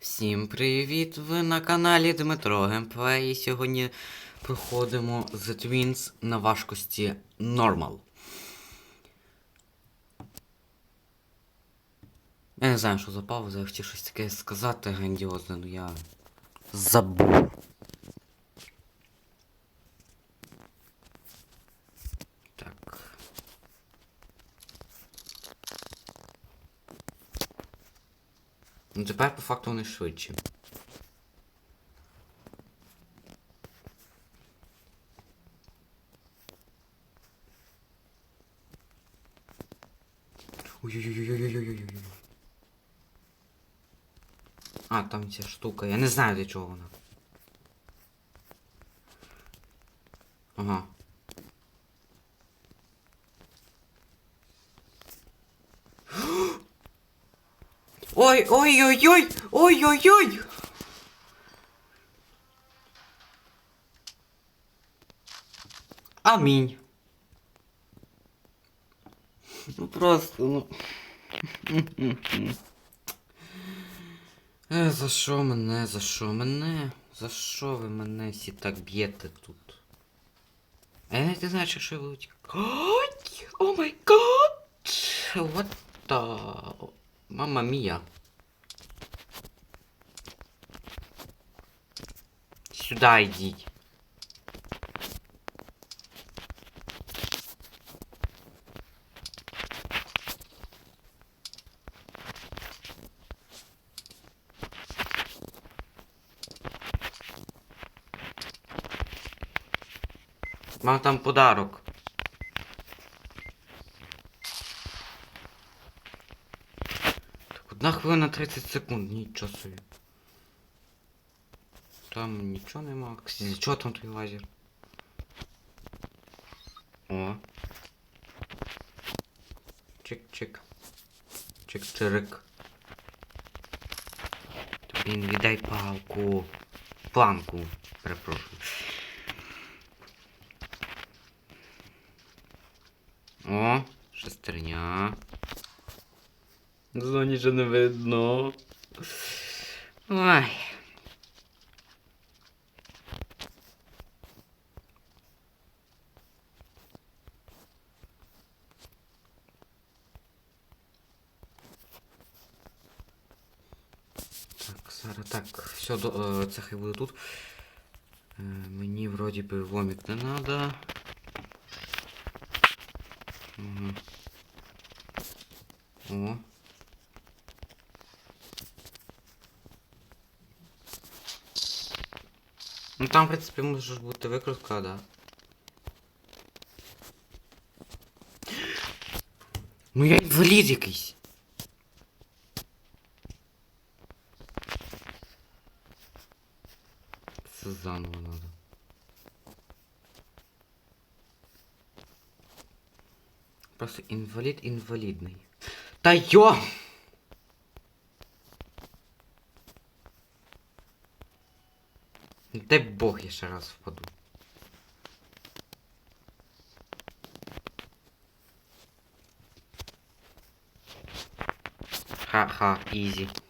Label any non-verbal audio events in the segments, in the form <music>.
Всім привіт! Ви на каналі Дмитро Геймплей. І сьогодні проходимо The Twins на важкості Normal. Я не знаю, що за пауза, я хотів щось таке сказати грандіозне, але я забув. Так. Ну тепер по факту вони швидші. Ой-ой-ой-ой-ой-ой-ой-ой. А, там ця штука. Я не знаю для чого вона. Ой, ой, ой, ой, ой, ой, ой. Амінь. Ну просто, ну. Е, за що мене, за що мене? За що ви мене всі так б'єте тут? А я навіть не знаю, що я буду <gasps> Ой, о май гад! What the... Мама мія. Сюда йдіть. Мам там подарок. Так, одна хвилина 30 секунд, нічого собі. Там нічого нема. Кстати, чого там твій лазер? О. Чик-чик. Чик-чирик. Блін, віддай палку. Планку. Перепрошую. О, шестерня. Зло нічого не видно. Ой. до, е, це хай буде тут. Е, мені вроді би ломик не надо. Угу. О. Ну там, в принципі, може ж бути викрутка, да. Ну я інвалід якийсь. это заново надо. Просто инвалид инвалидный. та ё! Дай бог я ще раз впаду. Ха-ха, изи. -ха,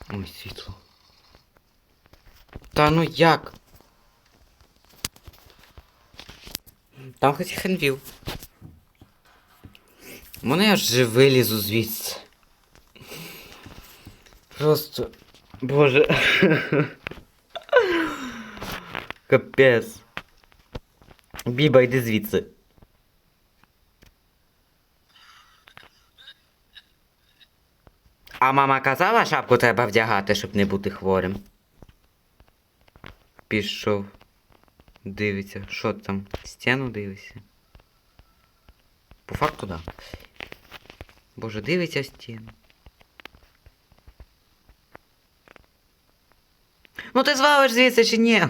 Ой, світло. Та ну як? Там хоч хенвіл. Мене вже вилізу звідси. Просто. Боже. <laughs> Капець. Біба, йди звідси. А мама казала, шапку треба вдягати, щоб не бути хворим. Пішов. Дивиться. Що там? Стіну дивиться. По факту, да. Боже, дивиться стіну. Ну ти звалиш звідси чи ні?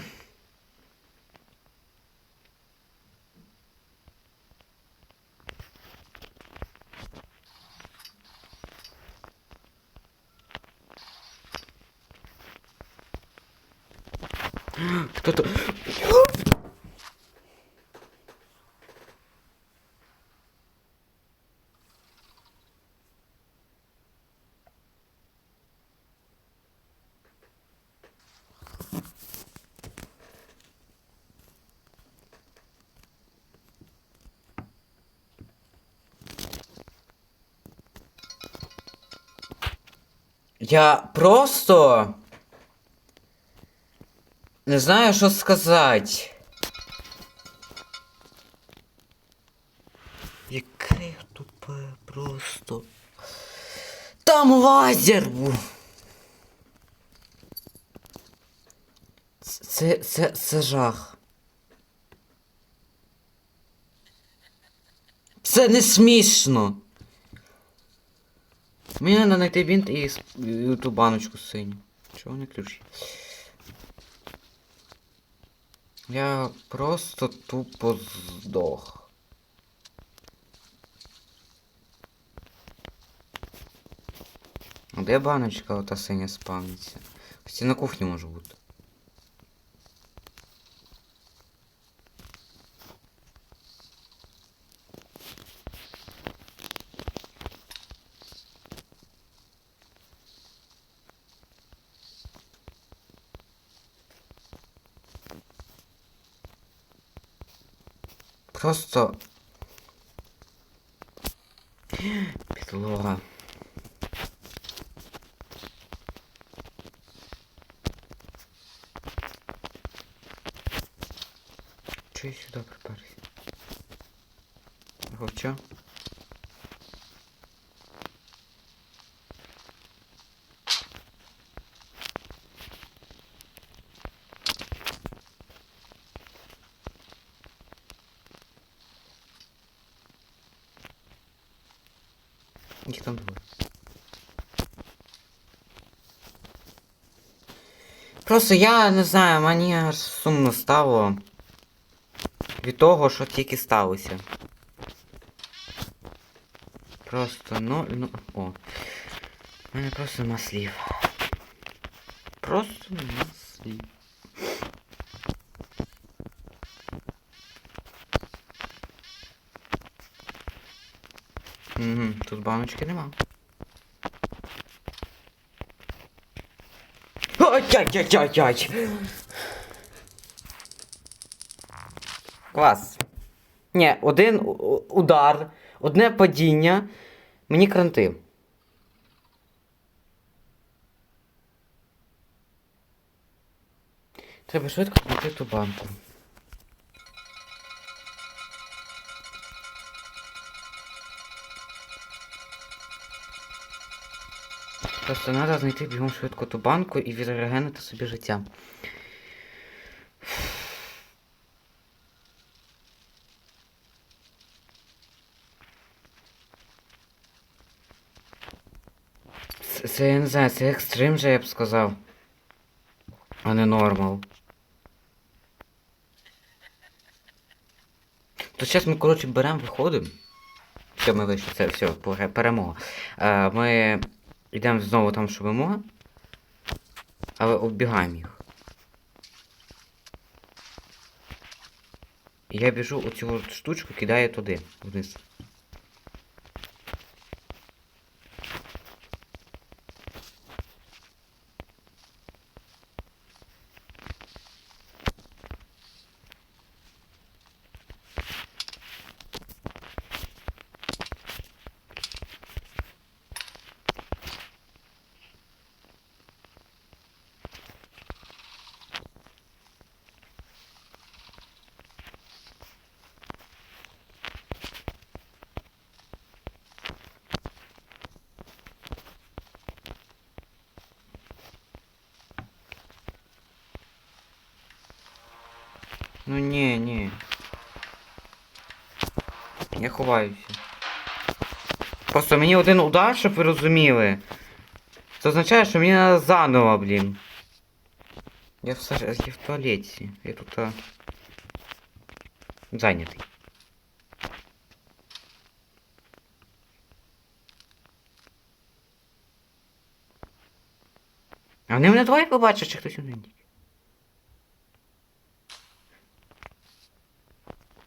Я просто не знаю, що сказати. Яке тупе просто. Там лазер був. Це, це, це, це жах. Це не смішно. Мені треба знайти бінт і, і ту баночку синю. Чого не ключ? Я просто тупо здох. Де баночка ота синя спавниться? Хотя на кухні може бути. Просто... Підлога. Чого я сюди приперся? Хоча? Їх там двоє. Просто я не знаю, мені аж сумно стало від того, що тільки сталося. Просто ну, ну. О. У мене просто нема слів. Просто нема слів. Угу, тут баночки нема. Ай-яй-яй-яй-яй! Клас. Ні, один удар, одне падіння. Мені кранти. Треба швидко знайти ту банку. Просто треба знайти бігом швидко ту банку і відрегенити собі життя. Це, це я не знаю, це екстрим же я б сказав. А не нормал. То зараз ми, коротше, беремо, виходимо. Все, ми вийшли, це все, перемога. Е, ми йдемо знову там, що вимога. Але оббігаємо їх. Я біжу оцю штучку, кидаю туди, вниз. Ну ні, ні. Я ховаюся. Просто мені один удар, щоб ви розуміли. Це означає, що мені треба заново, блін. Я ж я в туалеті. Я тут а... зайнятий. А вони мене двоє побачать, чи хтось один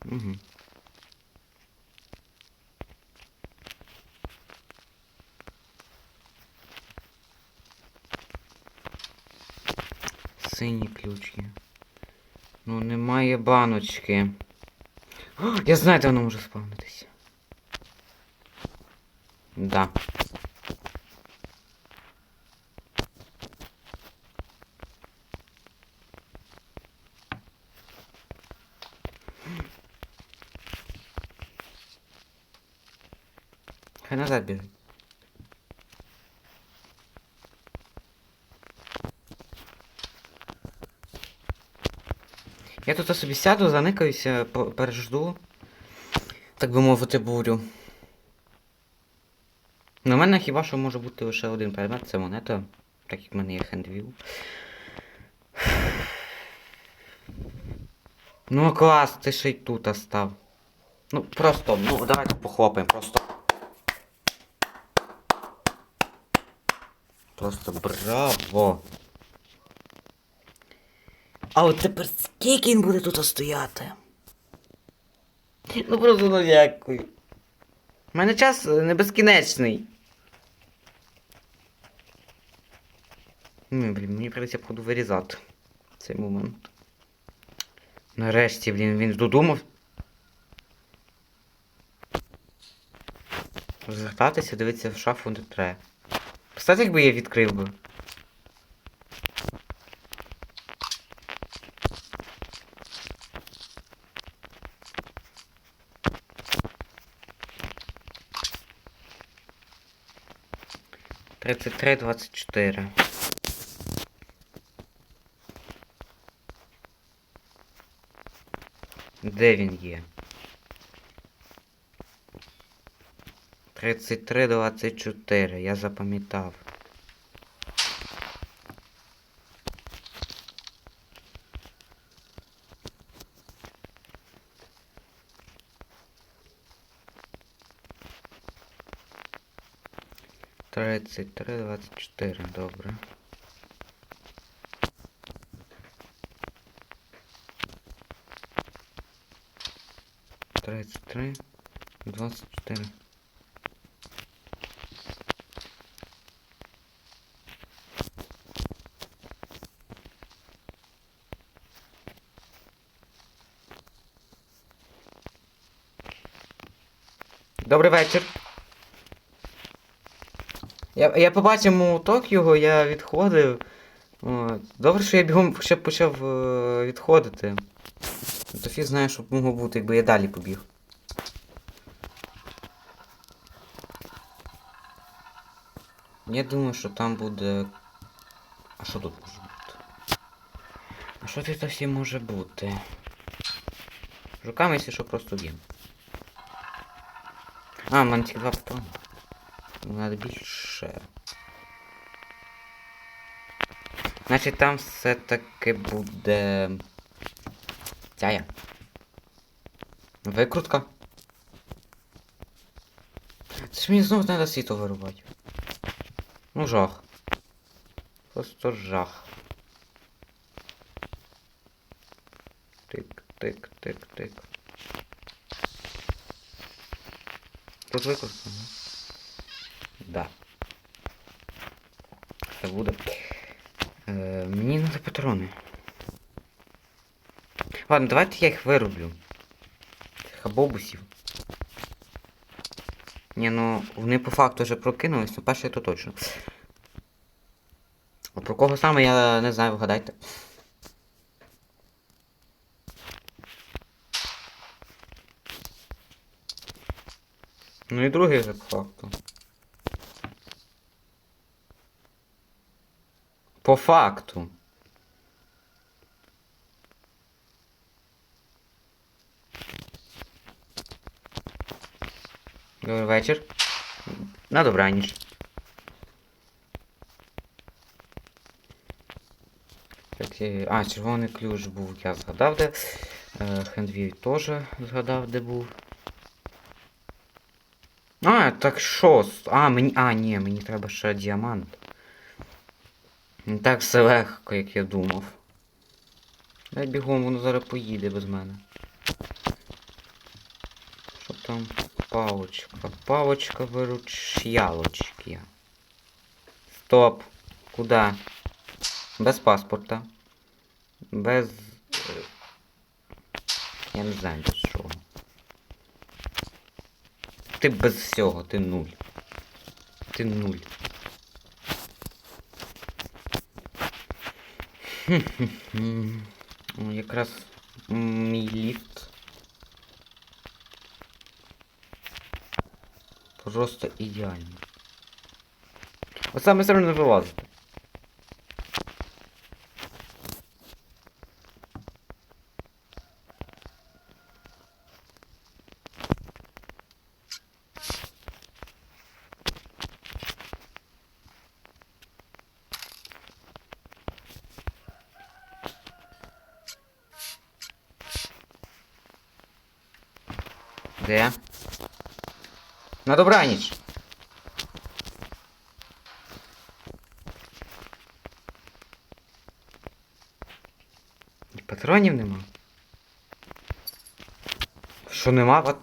Угу. Сині ключки. Ну, немає баночки. О, я знаю, де воно може спавнитися. Да. Назад біжить. Я тут собі сяду, заникаюся, пережду. Так би мовити, бурю. На мене хіба що може бути лише один предмет, це монета, так як в мене є хендвіл. Ну клас, ти ще й тут став. Ну просто, ну давайте похлопаємо, просто. Просто браво! А от тепер скільки він буде тут стояти? Ну просто ну дякую. У мене час е, не безкінечний. Ну, блін, мені прийдеться походу вирізати цей момент. Нарешті, блін, він додумав. Розвертатися, дивитися в шафу не треба. Представте, якби я відкрив би. Тридцять три, двадцять чотири. Де він є? 33, 24, я запам'ятав. Тридцять три, двадцять чотири, добре. Тридцять три, двадцять чотири. Добрий вечір. Я, я побачив молоток його, я відходив. От. Добре, що я бігом ще почав е, відходити. То фіг знає, що б могло бути, якби я далі побіг. Я думаю, що там буде. А що тут може бути? А що тут всі може бути? Жуками, якщо що, просто б'ємо. А, в мене тільки два патрони. Надо більше. Значить там все-таки буде. Цяя. Викрутка. Це ж мені знову треба світло вирубати. Ну жах. Просто жах. Тик, тик, тик, тик. Тут викрутка, ну? Да. Це буде. Е, мені треба патрони. Ладно, давайте я їх вироблю. Хабобусів. Ні, ну вони по факту вже прокинулись, ну перше то точно. А про кого саме я не знаю, вгадайте. Ну і другий же по факту. По факту. Добрий вечір. На добраніч. Е, а, червоний ключ був, я згадав де. Е, Хендвій теж згадав де був. А, так що? А, мені. А, ні, мені треба ще діамант. Не так все легко, як я думав. Дай бігом, воно зараз поїде без мене. Що там? Палочка. Палочка виручялочки. Стоп. Куда? Без паспорта. Без. е, Я не знаю без чого. Ти без всього, ти нуль. Ти нуль. Хм-хм-хм. О, Якраз мій ліфт. Просто ідеально. От саме одно не вилазити. Де? На добраніч. Патронів нема. Що нема? От...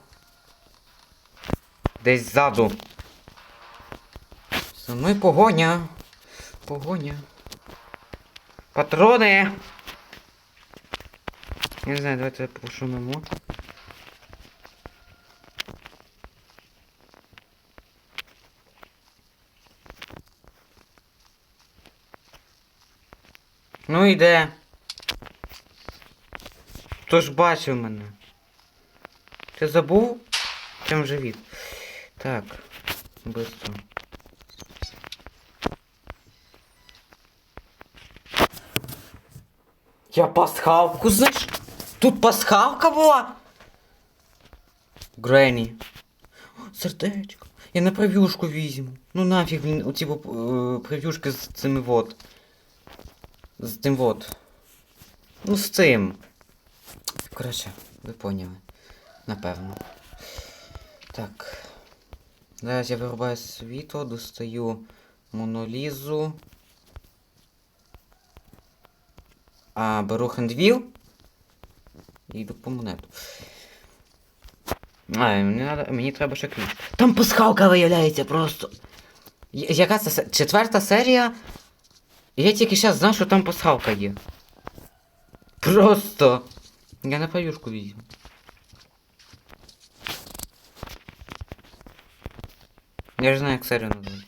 Десь ззаду. За мною погоня. Погоня. Патрони! Я не знаю, давайте пошумимо. Ну і де? Хто ж бачив мене? Ти забув? Чим живіт? Так, быстро. Я пасхалку, знаєш? Тут пасхалка була? Гренні. Сердечко. Я на прев'юшку візьму. Ну нафіг, блін, оці е, прев'юшки з цими вот. З тим вот. Ну з цим. Коротше, ви поняли. Напевно. Так. Зараз я вирубаю світло, достаю монолізу. А, беру хендвіл. І йду по монету. А, мені, надо, мені треба ще ключ. Там пасхалка виявляється просто. Яка це четверта серія? Я тільки зараз знав, що там пасхалка є. Просто. Я на паюшку візьму. Я ж знаю, як серію назвати.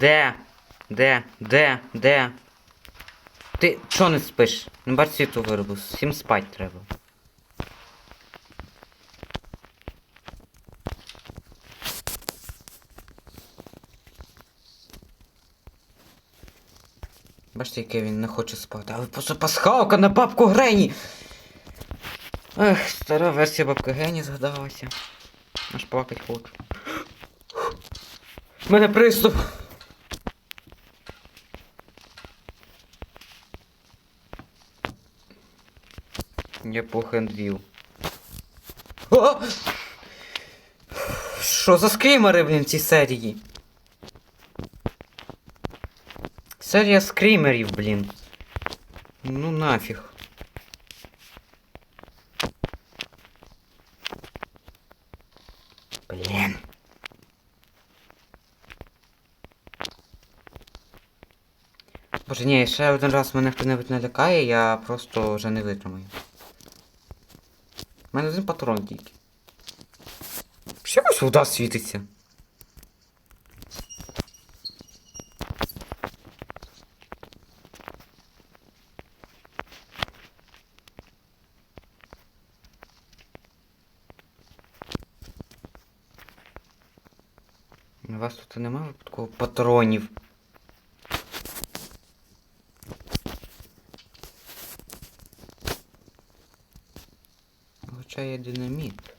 Де? Де? Де? Де? Ти чо не спиш? Не бач світу виробив. Всім спать треба. Бачите, яке він не хоче спати. Але просто пасхалка на бабку Грені! Ех, стара версія бабки Гені згадалася. Аж плакать хочу. У <gasps> мене приступ. Я по хендвіл. Що за скрімери, блін, в цій серії? Серія скрімерів, блін. Ну нафіг. Блін. Боже, ні, ще один раз мене хто-небудь налякає, я просто вже не витримаю. У мене один патрон тільки. Ще ось вода світиться. Вас тут немає випадково патронів. ще є динаміт.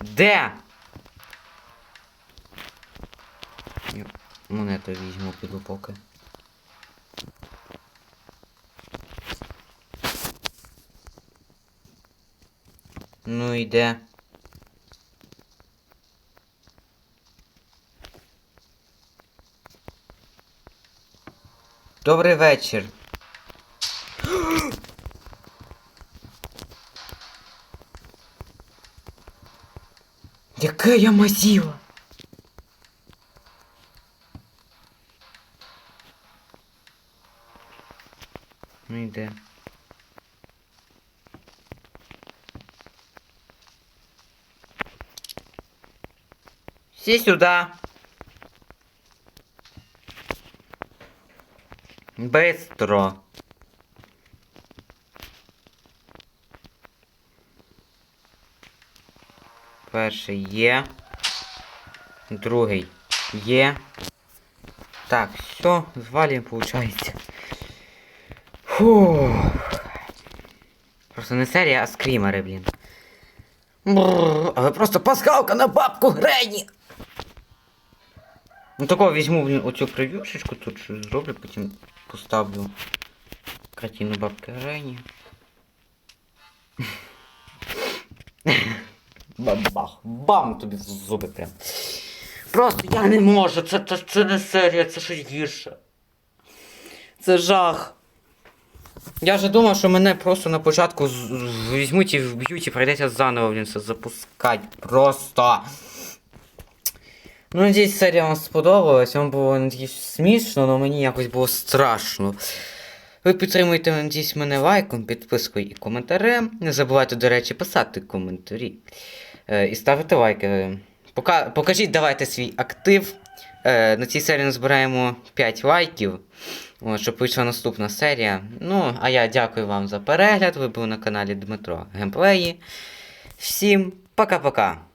Де? Монету візьму піду поки. Ну і де? Добрий вечір. <gasps> Яка я мазіла? Ну йде. Всі сюди. Быстро. Перший є. Другий є. Так, все, звалим, получается. Фу. Просто не серія, а скрімери, блін. Бррр, але просто пасхалка на бабку Грені. Ну такого візьму блін, оцю прев'юшечку, тут щось зроблю, потім поставлю картину бабки Грені. Бабах, бам тобі в зуби прям. Просто я не можу, це, це, це не серія, це щось гірше. Це жах. Я вже думав, що мене просто на початку візьмуть і вб'ють і прийдеться заново блін, все запускати. Просто. Ну, надіюсь, серія вам сподобалась. Вам було надіюсь, смішно, але мені якось було страшно. Ви підтримуєте, надіюсь, мене лайком, підпискою і коментарем. Не забувайте, до речі, писати коментарі. Е, і ставити лайки. Пока... Покажіть, давайте свій актив. Е, на цій серії назбираємо 5 лайків. От, щоб вийшла наступна серія. Ну, а я дякую вам за перегляд. Ви були на каналі Дмитро Геймплеї. Всім пока-пока.